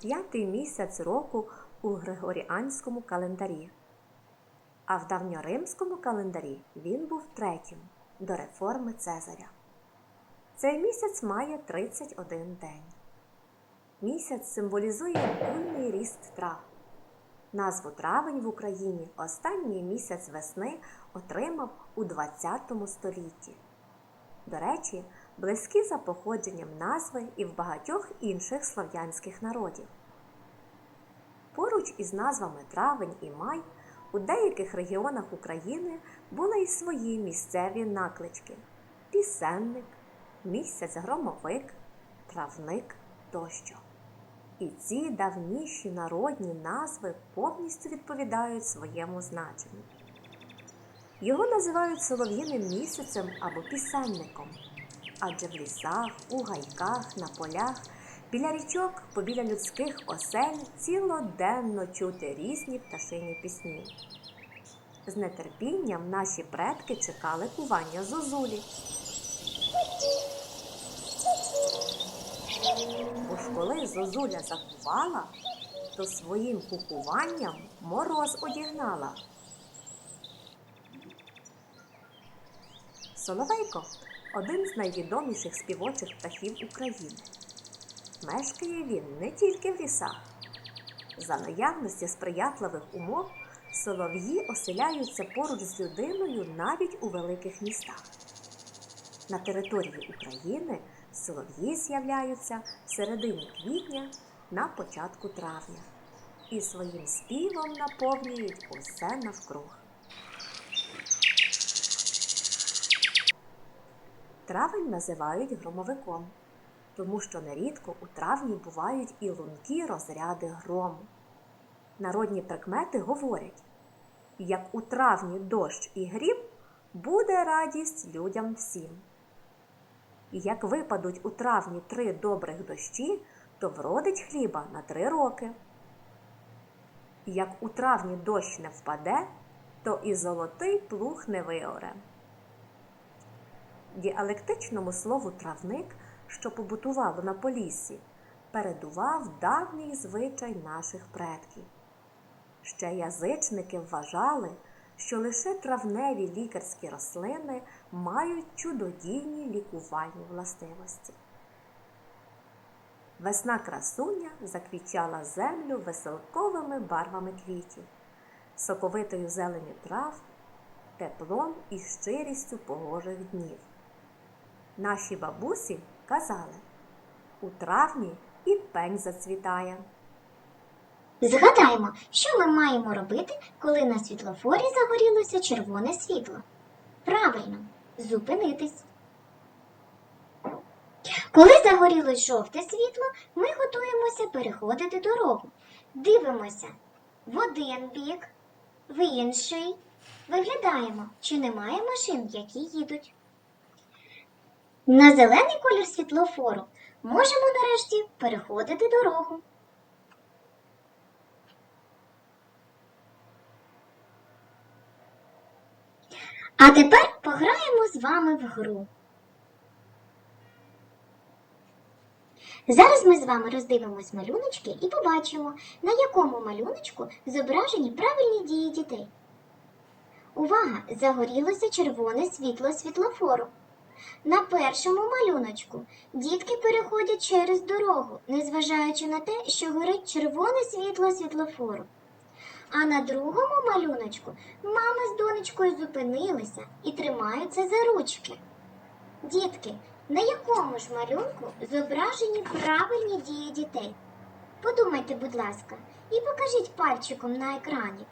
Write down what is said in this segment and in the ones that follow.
П'ятий місяць року у Григоріанському календарі. А в давньоримському календарі він був третім до реформи Цезаря. Цей місяць має 31 день. Місяць символізує буйний ріст трав. Назву травень в Україні останній місяць весни отримав у 20 столітті. До речі, близькі за походженням назви і в багатьох інших слов'янських народів. Поруч із назвами травень і май у деяких регіонах України були й свої місцеві наклички пісенник, місяць громовик, травник тощо. І ці давніші народні назви повністю відповідають своєму значенню. Його називають солов'їним місяцем або пісенником, адже в лісах, у гайках, на полях, біля річок, побіля людських осель цілоденно чути різні пташині пісні. З нетерпінням наші предки чекали кування зозулі. Бо ж коли зозуля закувала, то своїм кукуванням мороз одігнала. Соловейко один з найвідоміших співочих птахів України. Мешкає він не тільки в лісах. За наявності сприятливих умов солов'ї оселяються поруч з людиною навіть у великих містах. На території України солов'ї з'являються в середині квітня на початку травня і своїм співом наповнюють усе навкруг. Травень називають громовиком, тому що нерідко у травні бувають і лункі розряди грому. Народні прикмети говорять: як у травні дощ і грім, буде радість людям всім. І як випадуть у травні три добрих дощі, то вродить хліба на три роки. Як у травні дощ не впаде, то і золотий плуг не виоре. Діалектичному слову травник, що побутувало на поліссі, передував давній звичай наших предків. Ще язичники вважали, що лише травневі лікарські рослини мають чудодійні лікувальні властивості. Весна красуня заквічала землю веселковими барвами квітів, соковитою зеленю трав, теплом і щирістю погожих днів. Наші бабусі казали у травні і пень зацвітає. Згадаємо, що ми маємо робити, коли на світлофорі загорілося червоне світло. Правильно, зупинитись. Коли загорілось жовте світло, ми готуємося переходити дорогу. Дивимося в один бік, в інший. Виглядаємо, чи немає машин, які їдуть. На зелений колір світлофору можемо нарешті переходити дорогу. А тепер пограємо з вами в гру. Зараз ми з вами роздивимось малюночки і побачимо, на якому малюночку зображені правильні дії дітей. Увага! Загорілося червоне світло світлофору. На першому малюночку дітки переходять через дорогу, незважаючи на те, що горить червоне світло світлофору. А на другому малюночку мама з донечкою зупинилися і тримаються за ручки. Дітки, на якому ж малюнку зображені правильні дії дітей? Подумайте, будь ласка, і покажіть пальчиком на екрані.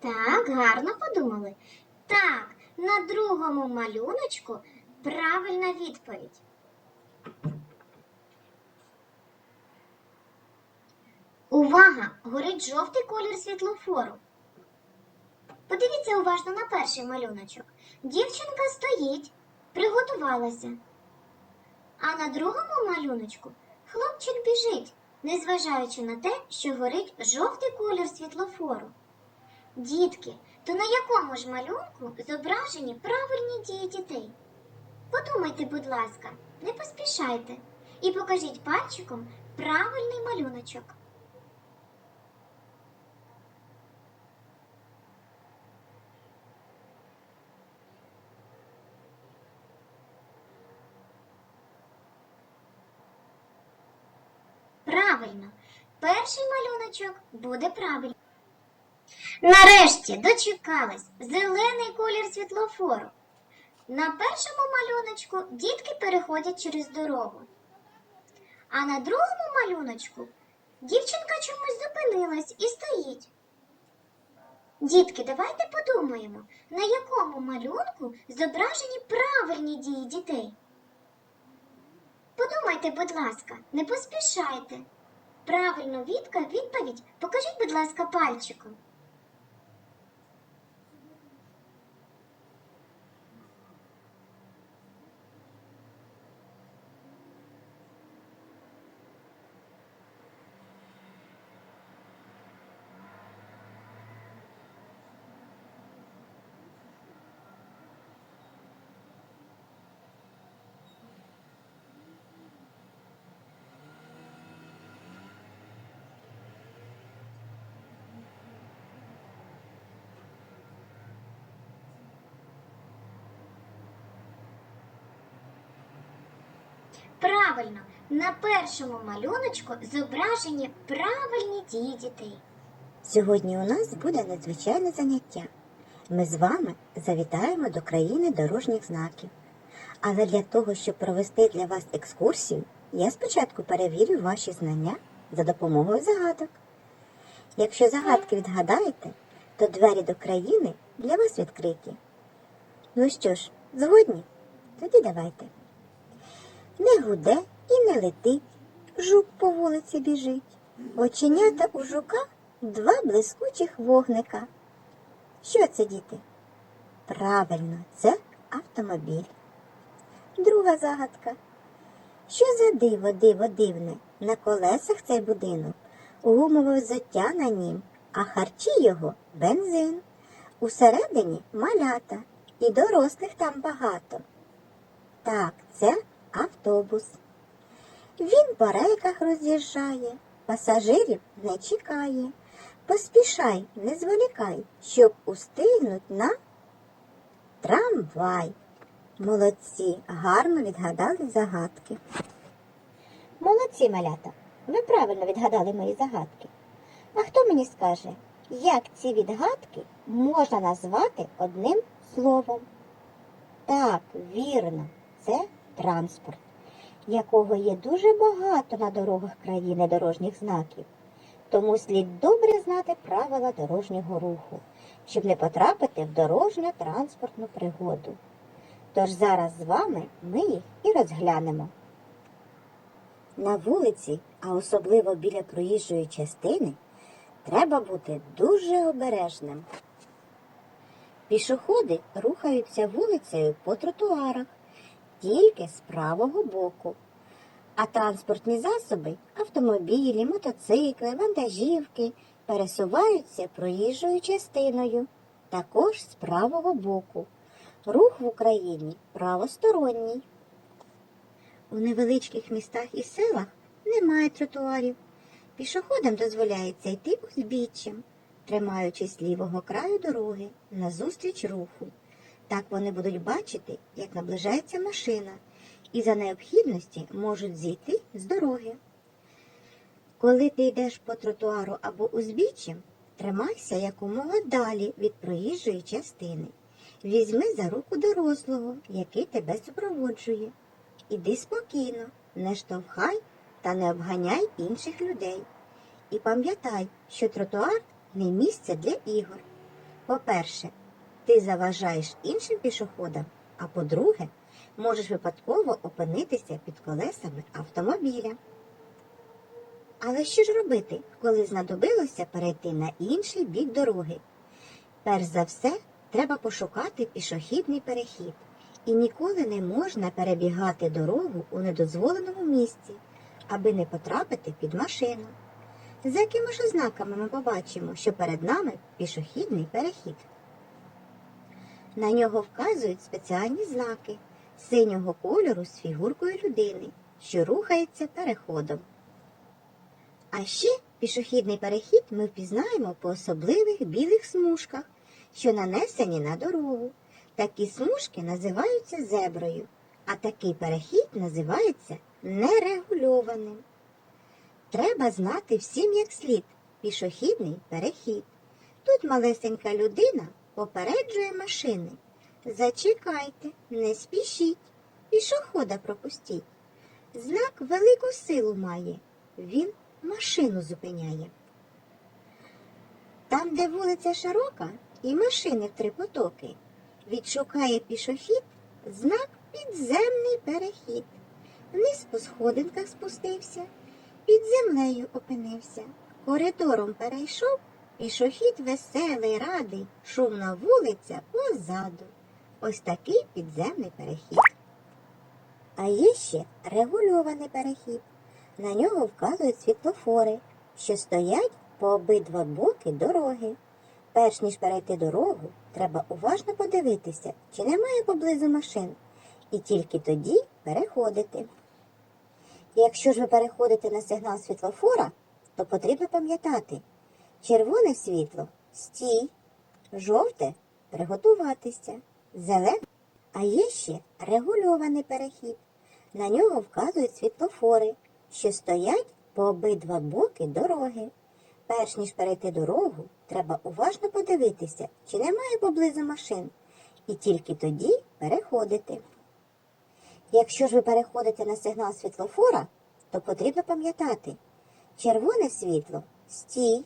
Так, гарно подумали. Так, на другому малюночку правильна відповідь. Увага! Горить жовтий колір світлофору. Подивіться уважно на перший малюночок. Дівчинка стоїть, приготувалася. А на другому малюночку хлопчик біжить, незважаючи на те, що горить жовтий колір світлофору. Дітки, то на якому ж малюнку зображені правильні дії дітей? Подумайте, будь ласка, не поспішайте і покажіть пальчиком правильний малюночок. Правильно, перший малюночок буде правильний. Нарешті дочекались зелений колір світлофору. На першому малюночку дітки переходять через дорогу. А на другому малюночку дівчинка чомусь зупинилась і стоїть. Дітки, давайте подумаємо, на якому малюнку зображені правильні дії дітей. Подумайте, будь ласка, не поспішайте. Правильну відповідь покажіть, будь ласка, пальчиком. Правильно, на першому малюночку зображені правильні дії дітей. Сьогодні у нас буде надзвичайне заняття. Ми з вами завітаємо до країни дорожніх знаків. Але для того, щоб провести для вас екскурсію, я спочатку перевірю ваші знання за допомогою загадок. Якщо загадки відгадаєте, то двері до країни для вас відкриті. Ну що ж, згодні? Тоді давайте. Не гуде і не летить, жук по вулиці біжить. Оченята у жука два блискучих вогника. Що це, діти? Правильно, це автомобіль. Друга загадка. Що за диво, диво дивне? На колесах цей будинок, гумове взуття на нім, а харчі його бензин. Усередині малята, і дорослих там багато. Так, це автобус. Він по рейках роз'їжджає, пасажирів не чекає. Поспішай, не зволікай, щоб устигнуть на трамвай. Молодці, гарно відгадали загадки. Молодці, малята, ви правильно відгадали мої загадки. А хто мені скаже, як ці відгадки можна назвати одним словом? Так, вірно, це транспорт, якого є дуже багато на дорогах країни дорожніх знаків. Тому слід добре знати правила дорожнього руху, щоб не потрапити в дорожню транспортну пригоду. Тож зараз з вами ми їх і розглянемо. На вулиці, а особливо біля проїжджої частини, треба бути дуже обережним. Пішоходи рухаються вулицею по тротуарах тільки з правого боку, а транспортні засоби автомобілі, мотоцикли, вантажівки пересуваються проїжджою частиною, також з правого боку. Рух в Україні правосторонній. У невеличких містах і селах немає тротуарів. Пішоходам дозволяється йти узбіччям, тримаючись лівого краю дороги назустріч руху. Так вони будуть бачити, як наближається машина, і за необхідності можуть зійти з дороги. Коли ти йдеш по тротуару або узбіччям, тримайся якомога далі від проїжджої частини. Візьми за руку дорослого, який тебе супроводжує. Іди спокійно, не штовхай та не обганяй інших людей. І пам'ятай, що тротуар не місце для ігор. По-перше, ти заважаєш іншим пішоходам, а по-друге, можеш випадково опинитися під колесами автомобіля. Але що ж робити, коли знадобилося перейти на інший бік дороги? Перш за все, треба пошукати пішохідний перехід, і ніколи не можна перебігати дорогу у недозволеному місці, аби не потрапити під машину. За якими ж ознаками ми побачимо, що перед нами пішохідний перехід? На нього вказують спеціальні знаки синього кольору з фігуркою людини, що рухається переходом. А ще пішохідний перехід ми впізнаємо по особливих білих смужках, що нанесені на дорогу. Такі смужки називаються зеброю, а такий перехід називається нерегульованим. Треба знати всім як слід пішохідний перехід. Тут малесенька людина попереджує машини. Зачекайте, не спішіть, пішохода пропустіть. Знак велику силу має. Він машину зупиняє. Там, де вулиця широка і машини в три потоки, відшукає пішохід знак підземний перехід. Вниз по сходинках спустився, під землею опинився, коридором перейшов, пішохід веселий, радий, шумна вулиця позаду. Ось такий підземний перехід. А є ще регульований перехід. На нього вказують світлофори, що стоять по обидва боки дороги. Перш ніж перейти дорогу, треба уважно подивитися, чи немає поблизу машин, і тільки тоді переходити. Якщо ж ви переходите на сигнал світлофора, то потрібно пам'ятати червоне світло стій, жовте приготуватися, зелене, а є ще регульований перехід. На нього вказують світлофори, що стоять по обидва боки дороги. Перш ніж перейти дорогу, треба уважно подивитися, чи немає поблизу машин, і тільки тоді переходити. Якщо ж ви переходите на сигнал світлофора, то потрібно пам'ятати червоне світло стій,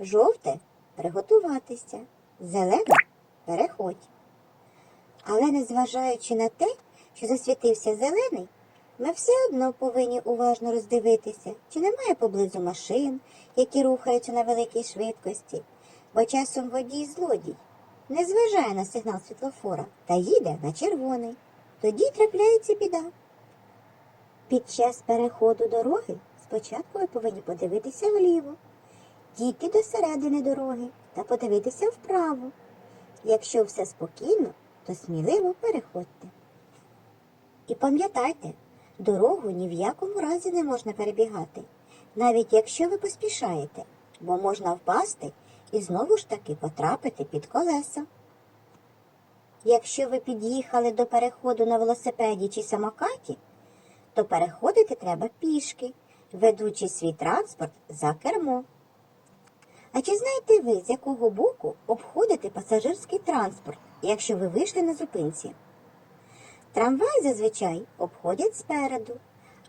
жовте приготуватися, зелене переходь. Але незважаючи на те, що засвітився зелений, ми все одно повинні уважно роздивитися, чи немає поблизу машин, які рухаються на великій швидкості, бо часом водій злодій не зважає на сигнал світлофора та їде на червоний. Тоді трапляється біда. Під час переходу дороги спочатку ви повинні подивитися вліво, дійти до середини дороги та подивитися вправо. Якщо все спокійно, то сміливо переходьте. І пам'ятайте, дорогу ні в якому разі не можна перебігати, навіть якщо ви поспішаєте, бо можна впасти і знову ж таки потрапити під колеса. Якщо ви під'їхали до переходу на велосипеді чи самокаті, то переходити треба пішки, ведучи свій транспорт за кермо. А чи знаєте ви, з якого боку обходити пасажирський транспорт, якщо ви вийшли на зупинці? Трамвай зазвичай обходять спереду,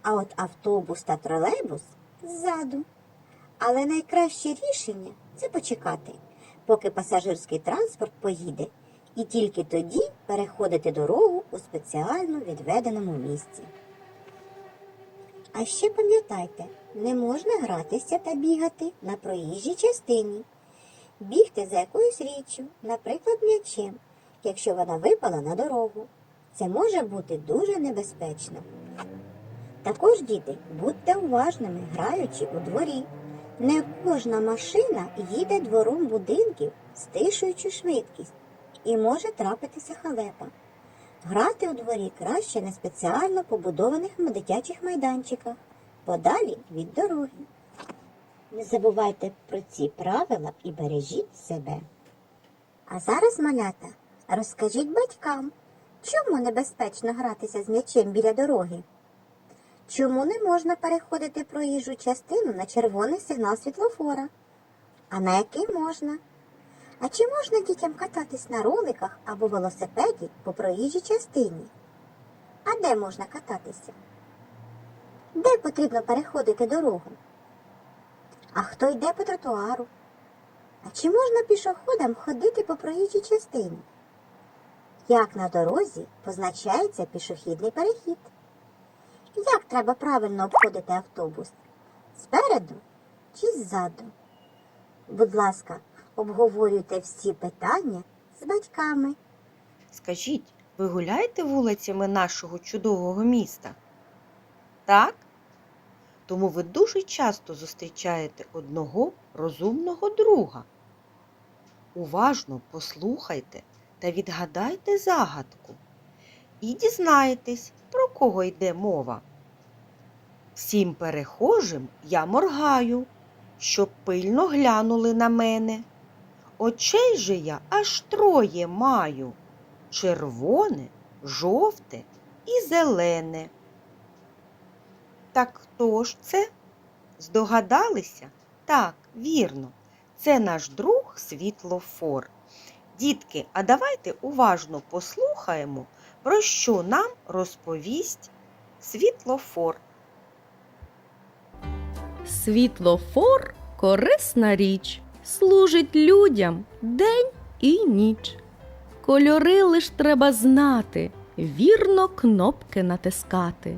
а от автобус та тролейбус ззаду. Але найкраще рішення це почекати, поки пасажирський транспорт поїде, і тільки тоді переходити дорогу у спеціально відведеному місці. А ще пам'ятайте, не можна гратися та бігати на проїжджій частині, бігти за якоюсь річчю, наприклад, м'ячем, якщо вона випала на дорогу. Це може бути дуже небезпечно. Також, діти, будьте уважними, граючи у дворі. Не кожна машина їде двором будинків, стишуючи швидкість, і може трапитися халепа. Грати у дворі краще на спеціально побудованих дитячих майданчиках, подалі від дороги. Не забувайте про ці правила і бережіть себе. А зараз, малята, розкажіть батькам, чому небезпечно гратися з м'ячем біля дороги? Чому не можна переходити проїжджу частину на червоний сигнал світлофора? А на який можна? А чи можна дітям кататись на роликах або велосипеді по проїжджій частині? А де можна кататися? Де потрібно переходити дорогу? А хто йде по тротуару? А чи можна пішоходам ходити по проїжджій частині? Як на дорозі позначається пішохідний перехід? Як треба правильно обходити автобус? Спереду чи ззаду? Будь ласка, обговорюйте всі питання з батьками. Скажіть, ви гуляєте вулицями нашого чудового міста? Так? Тому ви дуже часто зустрічаєте одного розумного друга. Уважно послухайте та відгадайте загадку. І дізнаєтесь, про кого йде мова. Всім перехожим я моргаю, щоб пильно глянули на мене. Очей же я аж троє маю червоне, жовте і зелене. Так хто ж це? Здогадалися? Так, вірно, це наш друг світлофор. Дітки, а давайте уважно послухаємо, про що нам розповість світлофор. Світлофор корисна річ, служить людям день і ніч. Кольори лиш треба знати, вірно кнопки натискати.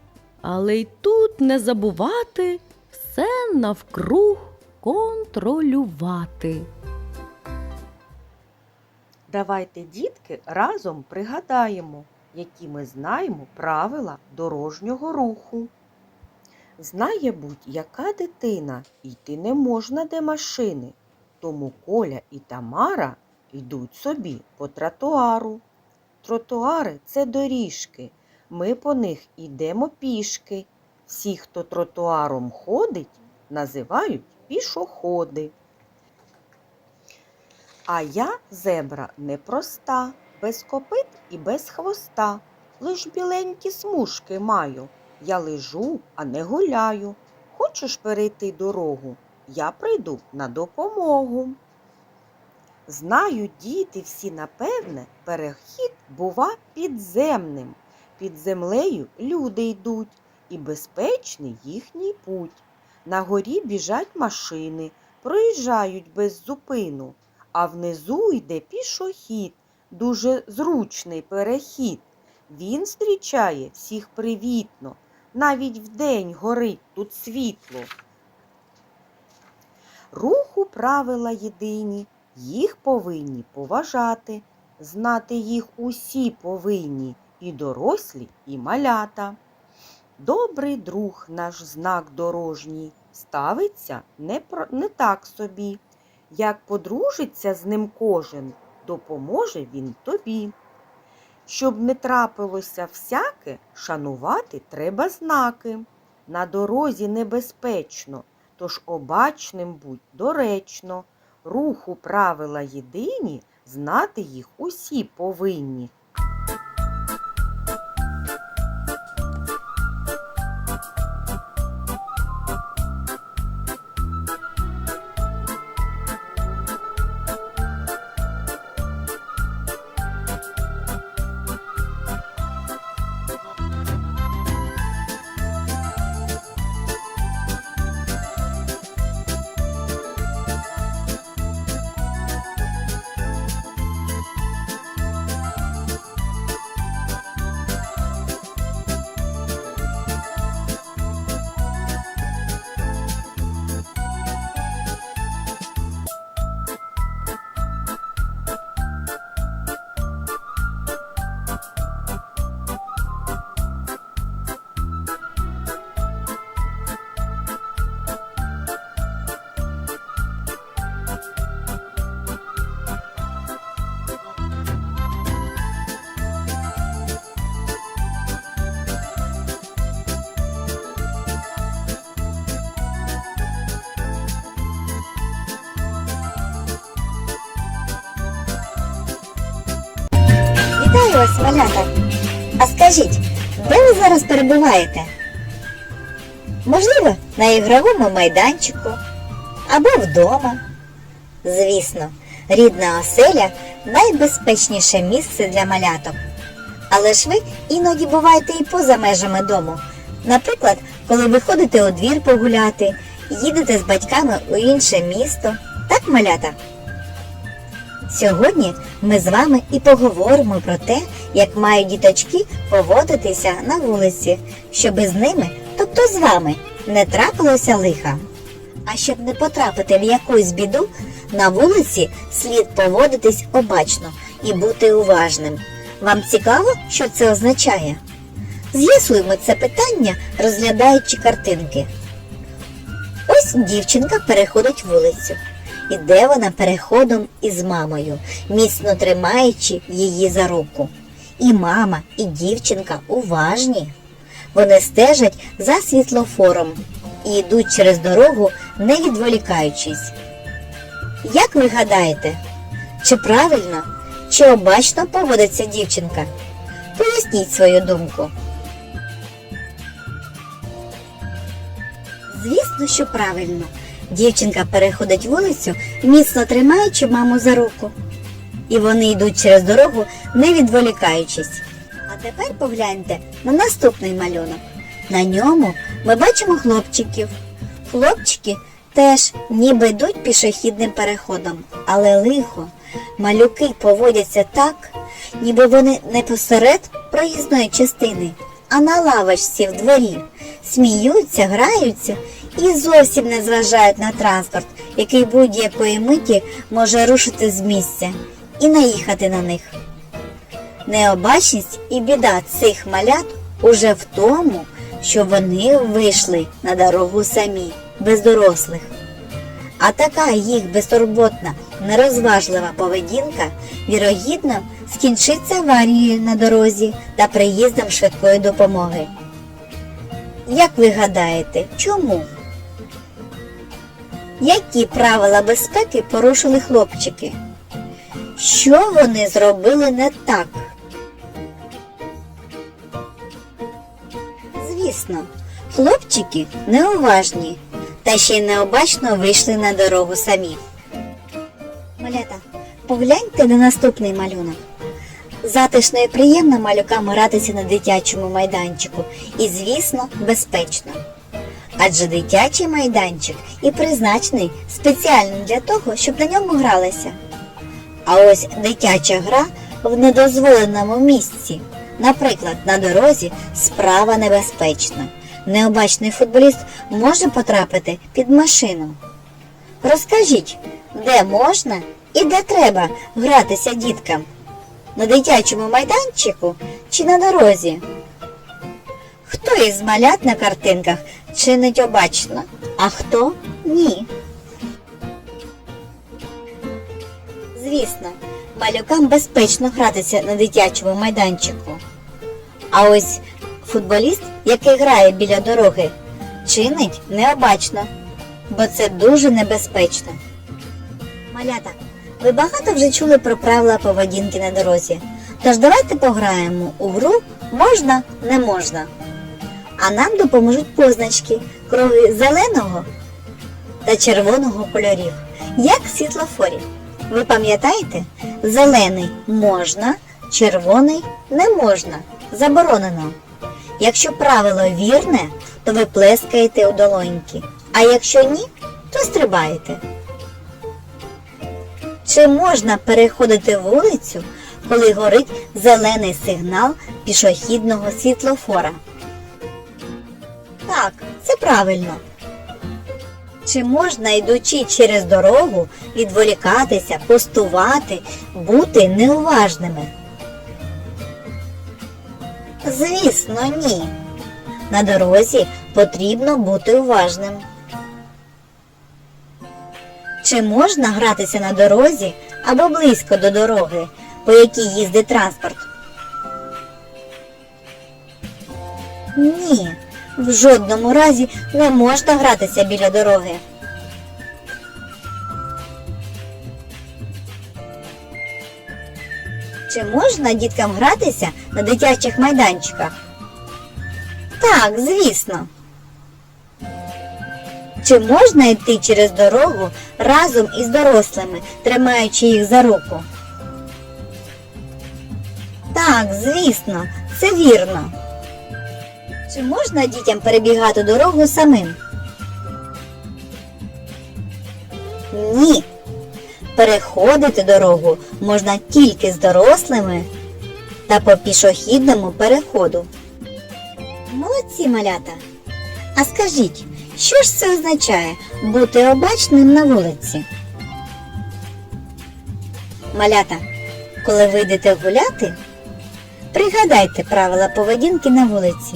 але й тут не забувати все навкруг контролювати. Давайте, дітки, разом пригадаємо, які ми знаємо правила дорожнього руху. Знає будь-яка дитина, йти не можна де машини, тому Коля і Тамара йдуть собі по тротуару. Тротуари це доріжки, ми по них йдемо пішки. Всі, хто тротуаром ходить, називають пішоходи. А я зебра непроста, без копит і без хвоста. Лиш біленькі смужки маю. Я лежу, а не гуляю. Хочеш перейти дорогу? Я прийду на допомогу. Знаю, діти всі, напевне, перехід бува підземним. Під землею люди йдуть, і безпечний їхній путь. На горі біжать машини, проїжджають без зупину, а внизу йде пішохід, дуже зручний перехід. Він зустрічає всіх привітно, навіть вдень горить тут світло. Руху правила єдині, їх повинні поважати, знати їх усі повинні, і дорослі, і малята. Добрий друг наш знак дорожній ставиться не, про, не так собі. Як подружиться з ним кожен, допоможе він тобі. Щоб не трапилося всяке, шанувати треба знаки. На дорозі небезпечно, тож обачним будь доречно. Руху правила єдині, знати їх усі повинні. Скажіть, де ви зараз перебуваєте? Можливо, на ігровому майданчику або вдома. Звісно, рідна оселя найбезпечніше місце для маляток. Але ж ви іноді буваєте і поза межами дому. Наприклад, коли ви ходите у двір погуляти, їдете з батьками у інше місто. Так, малята? Сьогодні ми з вами і поговоримо про те, як мають діточки поводитися на вулиці, щоби з ними, тобто з вами, не трапилося лиха. А щоб не потрапити в якусь біду, на вулиці слід поводитись обачно і бути уважним. Вам цікаво, що це означає? З'ясуємо це питання, розглядаючи картинки. Ось дівчинка переходить вулицю. Іде вона переходом із мамою, міцно тримаючи її за руку. І мама, і дівчинка уважні. Вони стежать за світлофором і йдуть через дорогу, не відволікаючись. Як ви гадаєте, чи правильно, чи обачно поводиться дівчинка? Поясніть свою думку. Звісно, що правильно. Дівчинка переходить вулицю, міцно тримаючи маму за руку. І вони йдуть через дорогу, не відволікаючись. А тепер погляньте на наступний малюнок. На ньому ми бачимо хлопчиків. Хлопчики теж ніби йдуть пішохідним переходом, але лихо. Малюки поводяться так, ніби вони не посеред проїзної частини, а на лавочці в дворі. Сміються, граються і зовсім не зважають на транспорт, який будь-якої миті може рушити з місця і наїхати на них. Необачність і біда цих малят уже в тому, що вони вийшли на дорогу самі, без дорослих. А така їх безтурботна, нерозважлива поведінка, вірогідно, скінчиться аварією на дорозі та приїздом швидкої допомоги. Як ви гадаєте, чому? Які правила безпеки порушили хлопчики? Що вони зробили не так? Звісно, хлопчики неуважні та ще й необачно вийшли на дорогу самі. Малята, погляньте на наступний малюнок. Затишно і приємно малюкам гратися на дитячому майданчику і, звісно, безпечно. Адже дитячий майданчик і призначений спеціально для того, щоб на ньому гралися. А ось дитяча гра в недозволеному місці, наприклад, на дорозі, справа небезпечна. Необачний футболіст може потрапити під машину. Розкажіть, де можна і де треба гратися діткам? На дитячому майданчику чи на дорозі? Хто із малят на картинках чинить обачно, а хто ні? Звісно, малюкам безпечно гратися на дитячому майданчику. А ось футболіст, який грає біля дороги, чинить необачно, бо це дуже небезпечно. Малята, ви багато вже чули про правила поведінки на дорозі. Тож давайте пограємо у гру можна, не можна. А нам допоможуть позначки круги зеленого та червоного кольорів, як світлофорі. Ви пам'ятаєте? Зелений можна, червоний не можна. Заборонено. Якщо правило вірне, то ви плескаєте у долоньки. А якщо ні, то стрибаєте. Чи можна переходити вулицю, коли горить зелений сигнал пішохідного світлофора? Так, це правильно. Чи можна, йдучи через дорогу, відволікатися, пустувати, бути неуважними? Звісно, ні. На дорозі потрібно бути уважним. Чи можна гратися на дорозі або близько до дороги, по якій їздить транспорт? Ні, в жодному разі не можна гратися біля дороги. Чи можна діткам гратися на дитячих майданчиках? Так, звісно. Чи можна йти через дорогу разом із дорослими, тримаючи їх за руку? Так, звісно, це вірно. Чи можна дітям перебігати дорогу самим? Ні. Переходити дорогу можна тільки з дорослими та по пішохідному переходу. Молодці малята. А скажіть, що ж це означає бути обачним на вулиці? Малята, коли вийдете гуляти, пригадайте правила поведінки на вулиці.